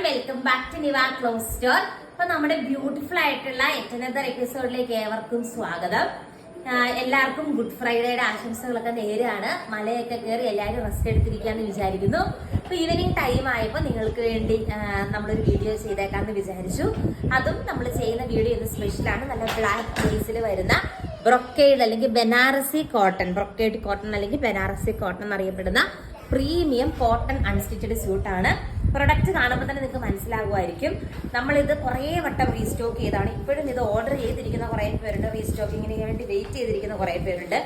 Welcome back to Niva clothes store അപ്പൊ നമ്മുടെ beautiful ആയിട്ടുള്ള എറ്റനദർ എപ്പിസോഡിലേക്ക് ഏവർക്കും സ്വാഗതം. എല്ലാവർക്കും ഗുഡ് ഫ്രൈഡേയുടെ ആശംസകളൊക്കെ നേരെയാണ് മലയൊക്കെ കയറി എല്ലാവരും റെസ്റ്റ് എടുത്തിരിക്കാന്ന് വിചാരിക്കുന്നു. അപ്പൊ ഈവനിങ് ടൈം ആയപ്പോൾ നിങ്ങൾക്ക് വേണ്ടി നമ്മളൊരു വീഡിയോ ചെയ്തേക്കാന്ന് വിചാരിച്ചു. അതും നമ്മൾ ചെയ്യുന്ന വീഡിയോ ഇന്ന് സ്പെഷ്യലാണ് നല്ല ബ്ലാക്ക് ബേസിൽ വരുന്ന ബ്രൊക്കേഡ് അല്ലെങ്കിൽ ബനാറസി കോട്ടൺ ബ്രൊക്കേഡ് കോട്ടൺ അല്ലെങ്കിൽ ബനാറസി കോട്ടൺ എന്നറിയപ്പെടുന്ന പ്രീമിയം കോട്ടൺ അൺസ്റ്റിച്ചഡ് സ്യൂട്ടാണ് പ്രൊഡക്റ്റ് കാണുമ്പോൾ തന്നെ നിങ്ങൾക്ക് മനസ്സിലാകുമായിരിക്കും നമ്മളിത് കുറേ വട്ടം റീസ്റ്റോക്ക് ചെയ്താണ്. ഇപ്പോഴും ഇത് ഓർഡർ ചെയ്തിരിക്കുന്ന കുറേ പേരുണ്ട്. റീസ്റ്റോക്കിങ്ങിന് വേണ്ടി വെയിറ്റ് ചെയ്തിരിക്കുന്ന കുറേ പേരുണ്ട്.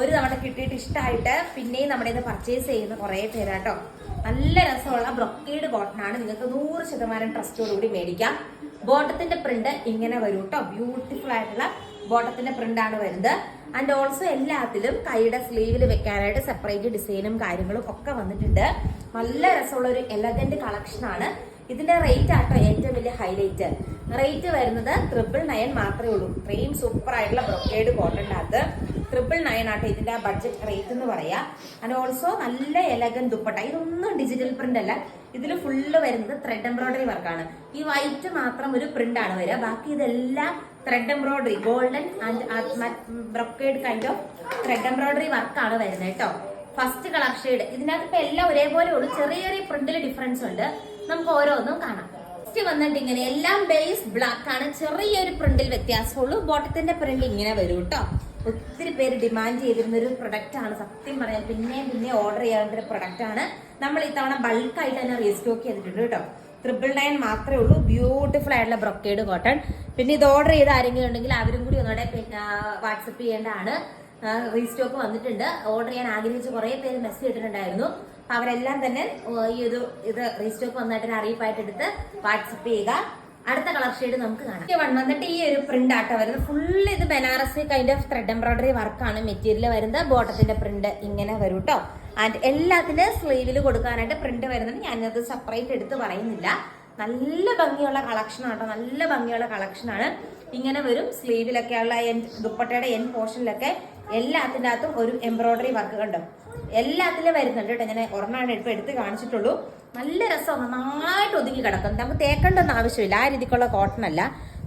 ഒരു തവണ കിട്ടിയിട്ട് ഇഷ്ടമായിട്ട് പിന്നെയും നമ്മുടെ ഇത് പർച്ചേസ് ചെയ്യുന്ന കുറേ പേരാട്ടോ. നല്ല രസമുള്ള ബ്രൊക്കേഡ് ബോട്ടനാണ് നിങ്ങൾക്ക് നൂറ് ശതമാനം ട്രസ്റ്റോടുകൂടി മേടിക്കാം. ബോട്ടത്തിന്റെ പ്രിന്റ് ഇങ്ങനെ വരും കേട്ടോ ബ്യൂട്ടിഫുൾ ആയിട്ടുള്ള ബോട്ടത്തിന്റെ പ്രിന്റ് ആണ് വരുന്നത്. ആൻഡ് ഓൾസോ എല്ലാത്തിലും കൈയുടെ സ്ലീവിൽ വെക്കാനായിട്ട് സെപ്പറേറ്റ് ഡിസൈനും കാര്യങ്ങളും ഒക്കെ വന്നിട്ടുണ്ട്. നല്ല രസമുള്ള ഒരു എലഗന്റ് കളക്ഷൻ ആണ്. ഇതിന്റെ റേറ്റ് ആട്ടോ ഏറ്റവും വലിയ ഹൈലൈറ്റ് റേറ്റ് വരുന്നത് ട്രിപ്പിൾ നയൻ മാത്രമേ ഉള്ളൂ. ഇത്രയും സൂപ്പർ ആയിട്ടുള്ള ബ്രൊക്കേഡ് കോട്ടന്റെ ട്രിപ്പിൾ നയൻ ആട്ടോ ഇതിന്റെ ബഡ്ജറ്റ് റേറ്റ് എന്ന് പറയാ. ആൻഡ് ഓൾസോ നല്ല എലഗൻ ദുപ്പട്ട. ഇതൊന്നും ഡിജിറ്റൽ പ്രിന്റ് അല്ല. ഇതിൽ ഫുള്ള് വരുന്നത് ത്രെഡ് എംബ്രോയിഡറി വർക്കാണ് ഈ വൈറ്റ് മാത്രം ഒരു പ്രിന്റ് ആണ് വരിക. ബാക്കി ഇതെല്ലാം thread embroidery golden and brocade kind of thread embroidery വർക്കാണ് വരുന്നത് കേട്ടോ ഫസ്റ്റ് കളർ ഷെയ്ഡ് ഇതിനകത്ത് ഇപ്പൊ എല്ലാം ഒരേപോലെ ഉള്ളൂ. ചെറിയ ചെറിയ പ്രിന്റിൽ ഡിഫറൻസ് ഉണ്ട്. നമുക്ക് ഓരോന്നും കാണാം. ഫസ്റ്റ് വന്നിട്ട് ഇങ്ങനെ എല്ലാം ബേസ് ബ്ലാക്ക് ആണ്. ചെറിയൊരു പ്രിന്റിൽ വ്യത്യാസമുള്ളൂ. ബോട്ടത്തിന്റെ പ്രിന്റ് ഇങ്ങനെ വരും കേട്ടോ ഒത്തിരി പേര് ഡിമാൻഡ് ചെയ്തിരുന്ന ഒരു പ്രൊഡക്റ്റ് ആണ്. സത്യം പറയാൻ പിന്നെയും പിന്നെ ഓർഡർ ചെയ്യാവുന്ന ഒരു പ്രൊഡക്റ്റ് ആണ്. നമ്മൾ ഇത്തവണ ബൾക്കായിട്ട് തന്നെ റീസ്റ്റോക്ക് ചെയ്തിട്ടുണ്ട് കേട്ടോ ട്രിപ്പിൾ നയൻ മാത്രമേ ഉള്ളൂ. ബ്യൂട്ടിഫുൾ ആയിട്ടുള്ള ബ്രൊക്കേഡ് കോട്ടൺ പിന്നെ ഇത് ഓർഡർ ചെയ്ത ആരെങ്കിലും ഉണ്ടെങ്കിൽ അവരും കൂടി ഒന്നുകൂടെ വാട്സപ്പ് ചെയ്യേണ്ടതാണ്. റീസ്റ്റോക്ക് വന്നിട്ടുണ്ട്. ഓർഡർ ചെയ്യാൻ ആഗ്രഹിച്ച് കുറേ പേര് മെസ്സേജ് ഇട്ടിട്ടുണ്ടായിരുന്നു. അവരെല്ലാം തന്നെ ഈ ഒരു ഇത് റീസ്റ്റോക്ക് ഒരു അറിയിപ്പായിട്ട് എടുത്ത് വാട്സപ്പ് ചെയ്യുക. അടുത്ത കളർ ഷെയ്ഡ് നമുക്ക് കാണാം. വൺ വന്നിട്ട് ഈ ഒരു പ്രിന്റ് ആട്ടോ വരുന്നത്. ഫുൾ ഇത് Banaras kind of thread embroidery വർക്കാണ് മെറ്റീരിയൽ വരുന്നത്. ബോട്ടത്തിന്റെ പ്രിന്റ് ഇങ്ങനെ വരും കേട്ടോ ആൻഡ് എല്ലാത്തിന്റെ സ്ലീവിൽ കൊടുക്കാനായിട്ട് പ്രിന്റ് വരുന്നുണ്ട് ഞാനത് സെപ്പറേറ്റ് എടുത്ത് പറയുന്നില്ല. നല്ല ഭംഗിയുള്ള കളക്ഷൻ ആട്ടോ നല്ല ഭംഗിയുള്ള കളക്ഷനാണ് ഇങ്ങനെ വരും. സ്ലീവിലൊക്കെ ഉള്ള എൻ ദുപ്പട്ടയുടെ എൻ പോർഷനിലൊക്കെ എല്ലാത്തിന്റെ അകത്തും ഒരു എംബ്രോയിഡറി വർക്ക് കണ്ടോ? എല്ലാത്തിലും വരുന്നുണ്ട് കേട്ടോ ഞാൻ ഒരെണ്ണമാണ് ഇപ്പൊ എടുത്ത് കാണിച്ചിട്ടുള്ളൂ. നല്ല രസം നന്നായിട്ട് ഒതുങ്ങി കിടക്കും. നമുക്ക് തേക്കേണ്ടൊന്നും ആവശ്യമില്ല. ആ രീതിക്കുള്ള കോട്ടൺ അല്ല.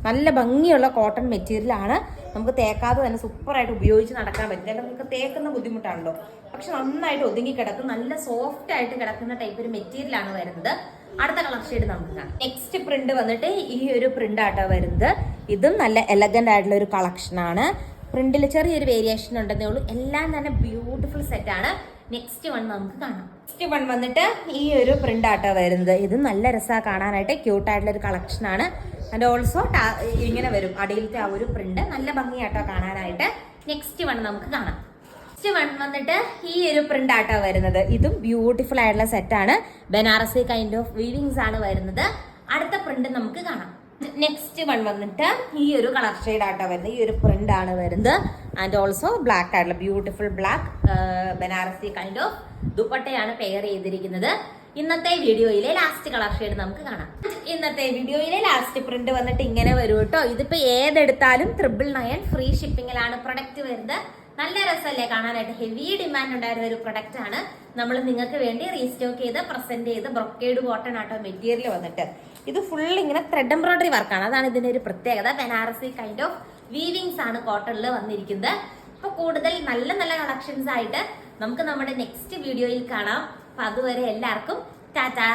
നല്ല ഭംഗിയുള്ള കോട്ടൺ മെറ്റീരിയൽ ആണ്. നമുക്ക് തേക്കാതെ തന്നെ സൂപ്പറായിട്ട് ഉപയോഗിച്ച് നടക്കാൻ പറ്റും. ചിലപ്പോൾ നമുക്ക് തേക്കുന്ന ബുദ്ധിമുട്ടാണല്ലോ. പക്ഷെ നന്നായിട്ട് ഒതുങ്ങി കിടക്കും. നല്ല സോഫ്റ്റ് ആയിട്ട് കിടക്കുന്ന ടൈപ്പ് ഒരു മെറ്റീരിയൽ ആണ് വരുന്നത്. അടുത്ത കളർ ഷെയ്ഡ് നമുക്ക് കാണാം. നെക്സ്റ്റ് പ്രിന്റ് വന്നിട്ട് ഈ ഒരു പ്രിന്റ് ആട്ടോ വരുന്നത്. ഇതും നല്ല എലഗന്റ് ആയിട്ടുള്ള ഒരു കളക്ഷൻ ആണ്. പ്രിന്റിൽ ചെറിയൊരു വേരിയേഷൻ ഉണ്ടെന്നേ ഉള്ളൂ. എല്ലാം തന്നെ ബ്യൂട്ടിഫുൾ സെറ്റ് ആണ്. നെക്സ്റ്റ് വൺ നമുക്ക് കാണാം. നെക്സ്റ്റ് വൺ വന്നിട്ട് ഈ ഒരു പ്രിന്റ് ആട്ടോ വരുന്നത്. ഇത് നല്ല രസമാണ് കാണാനായിട്ട്. ക്യൂട്ട് ആയിട്ടുള്ള ഒരു കളക്ഷൻ ആണ്. ആൻഡ് ഓൾസോ ഇങ്ങനെ വരും. അടിയിലത്തെ ആ ഒരു പ്രിന്റ് നല്ല ഭംഗിയാട്ടോ കാണാനായിട്ട്. നെക്സ്റ്റ് വൺ നമുക്ക് കാണാം. നെക്സ്റ്റ് വൺ വന്നിട്ട് ഈ ഒരു പ്രിന്റ് ആട്ടോ വരുന്നത്. ഇതും ബ്യൂട്ടിഫുൾ ആയിട്ടുള്ള സെറ്റ് ആണ്. ബനാറസി കൈൻഡ് ഓഫ് വീവിങ്സ് ആണ് വരുന്നത്. അടുത്ത പ്രിന്റ് നമുക്ക് കാണാം. നെക്സ്റ്റ് വൺ വന്നിട്ട് ഈ ഒരു കളർ ഷെയ്ഡ് ആട്ടോ വരുന്നത്. ഈ ഒരു പ്രിന്റ് ആണ് വരുന്നത്. ആൻഡ് ഓൾസോ ബ്ലാക്ക് ആയിട്ടുള്ള beautiful black Banarasi kind of ദുപ്പട്ടയാണ് പെയർ ചെയ്തിരിക്കുന്നത്. ഇന്നത്തെ വീഡിയോയിലെ ലാസ്റ്റ് കളർ ഷെയ്ഡ് നമുക്ക് കാണാം. ഇന്നത്തെ വീഡിയോയിലെ ലാസ്റ്റ് പ്രിന്റ് വന്നിട്ട് ഇങ്ങനെ വരും കേട്ടോ ഇതിപ്പോ ഏതെടുത്താലും ട്രിപ്പിൾ നയൻ ഫ്രീ ഷിപ്പിംഗിലാണ് പ്രൊഡക്റ്റ് വരുന്നത്. നല്ല രസമല്ലേ കാണാനായിട്ട്. ഹെവി ഡിമാൻഡ് ഉണ്ടായിരുന്ന ഒരു പ്രൊഡക്റ്റ് ആണ്. നമ്മൾ നിങ്ങൾക്ക് വേണ്ടി റീസ്റ്റോക്ക് ചെയ്ത് പ്രസന്റ് ചെയ്ത് ബ്രൊക്കേഡ് കോട്ടൺ ആട്ടോ മെറ്റീരിയൽ വന്നിട്ട്. ഇത് ഫുൾ ഇങ്ങനെ ത്രെഡ് എംബ്രോയിഡറി വർക്കാണ് അതാണ് ഇതിന്റെ ഒരു പ്രത്യേകത. ബനാറസി കൈൻഡ് ഓഫ് വീവിങ്സ് ആണ് കോട്ടണിൽ വന്നിരിക്കുന്നത്. അപ്പൊ കൂടുതൽ നല്ല നല്ല കളക്ഷൻസ് ആയിട്ട് നമുക്ക് നമ്മുടെ നെക്സ്റ്റ് വീഡിയോയിൽ കാണാം. അപ്പൊ അതുവരെ എല്ലാവർക്കും ടാറ്റാ.